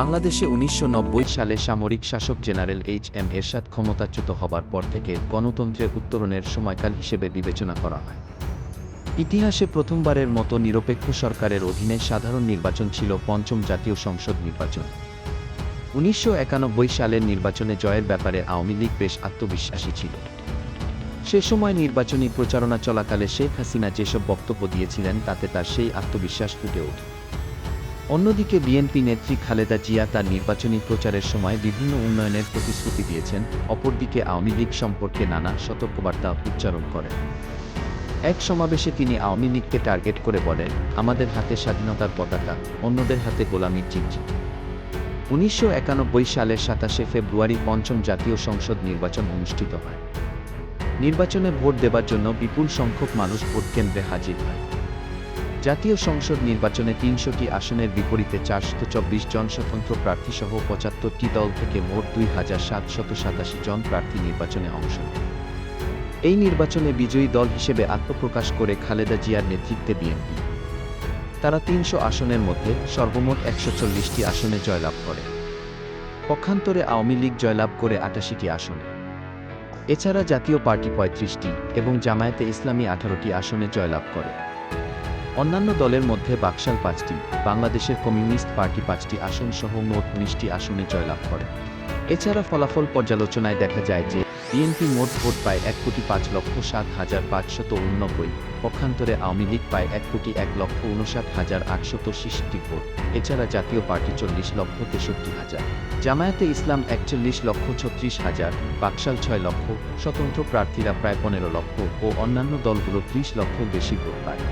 বাংলাদেশে উনিশশো নব্বই সালে সামরিক শাসক জেনারেল এইচ এম এরশাদ ক্ষমতাচ্যুত হবার পর থেকে গণতন্ত্রের উত্তরণের সময়কাল হিসেবে বিবেচনা করা হয়। ইতিহাসে প্রথমবারের মতো নিরপেক্ষ সরকারের অধীনে সাধারণ নির্বাচন ছিল পঞ্চম জাতীয় সংসদ নির্বাচন। উনিশশো একানব্বই সালের নির্বাচনে জয়ের ব্যাপারে আওয়ামী লীগ বেশ আত্মবিশ্বাসী ছিল। সে সময় নির্বাচনী প্রচারণা চলাকালে শেখ হাসিনা যেসব বক্তব্য দিয়েছিলেন তাতে তার সেই আত্মবিশ্বাস ফুটে ওঠে। অন্যদিকে বিএনপি নেত্রী খালেদা জিয়া তার নির্বাচনী প্রচারের সময় বিভিন্ন উন্নয়নের প্রতিশ্রুতি দিয়েছেন। অপরদিকে আওয়ামী লীগ সম্পর্কে নানা সতর্কবার্তা উচ্চারণ করেন। এক সমাবেশে তিনি আওয়ামী লীগকে টার্গেট করে বলেন, আমাদের হাতে স্বাধীনতার পতাকা, অন্যদের হাতে গোলামির চিঠি উনিশশো একানব্বই সালের সাতাশে ফেব্রুয়ারি পঞ্চম জাতীয় সংসদ নির্বাচন অনুষ্ঠিত হয়। নির্বাচনে ভোট দেবার জন্য বিপুল সংখ্যক মানুষ ভোট কেন্দ্রে হাজির হয়। জাতীয় সংসদ নির্বাচনে তিনশোটি আসনের বিপরীতে চারশত চব্বিশ জন স্বতন্ত্র প্রার্থী সহ পঁচাত্তরটি দল থেকে মোট দুই হাজার সাতশত সাতাশি জন প্রার্থী নির্বাচনে অংশ এই নির্বাচনে বিজয়ী দল হিসেবে আত্মপ্রকাশ করে খালেদা জিয়ার নেতৃত্বে বিএনপি। তারা তিনশো আসনের মধ্যে সর্বমোট একশো চল্লিশটি আসনে জয়লাভ করে। পক্ষান্তরে আওয়ামী লীগ জয়লাভ করে আটাশিটি আসনে। এছাড়া জাতীয় পার্টি পঁয়ত্রিশটি এবং জামায়াতে ইসলামী আঠারোটি আসনে জয়লাভ করে। অন্যান্য দলের মধ্যে বাকশাল পাঁচটি, বাংলাদেশের কমিউনিস্ট পার্টি পাঁচটি আসন সহ মোট উনিশটি আসনে জয়লাভ করে। এছাড়া ফলাফল পর্যালোচনায় দেখা যায় যে বিএনপি মোট ভোট পায় এক কোটি পাঁচ লক্ষ সাত হাজার পাঁচশত উননব্বই, পক্ষান্তরে আওয়ামী লীগ পায় এক কোটি এক লক্ষ উনষাট হাজার আটশত ছেষট্টি ভোট, এছাড়া জাতীয় পার্টি চল্লিশ লক্ষ তেষট্টি হাজার। জামায়াতে ইসলাম একচল্লিশ লক্ষ ছত্রিশ হাজার, বাকশাল ছয় লক্ষ, স্বতন্ত্র প্রার্থীরা প্রায় পনেরো লক্ষ ও অন্যান্য দলগুলো ত্রিশ লক্ষ বেশি ভোট পায়।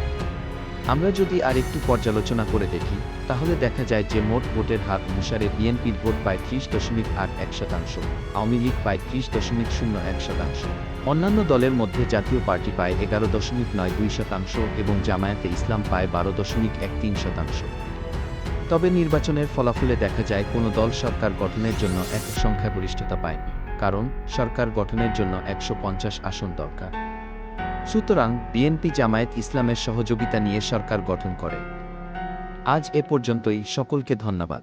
আমরা যদি আর একটু পর্যালোচনা করে দেখি, তাহলে দেখা যায় যে মোট ভোটের হার অনুসারে বিএনপির ভোট পায় ত্রিশ দশমিক আট এক শতাংশ, আওয়ামী লীগ পায় ত্রিশ দশমিক শূন্য এক শতাংশ। অন্যান্য দলের মধ্যে জাতীয় পার্টি পায় এগারো দশমিক নয় দুই শতাংশ এবং জামায়াতে ইসলাম পায় বারো দশমিক এক তিন শতাংশ। তবে নির্বাচনের ফলাফলে দেখা যায় কোনো দল সরকার গঠনের জন্য এক সংখ্যাগরিষ্ঠতা পায়নি কারণ সরকার গঠনের জন্য একশো পঞ্চাশ আসন দরকার। সুতরাং বিএনপি জামায়াত ইসলামের সহযোগিতা নিয়ে সরকার গঠন করে। আজ এ পর্যন্তই সকলকে ধন্যবাদ।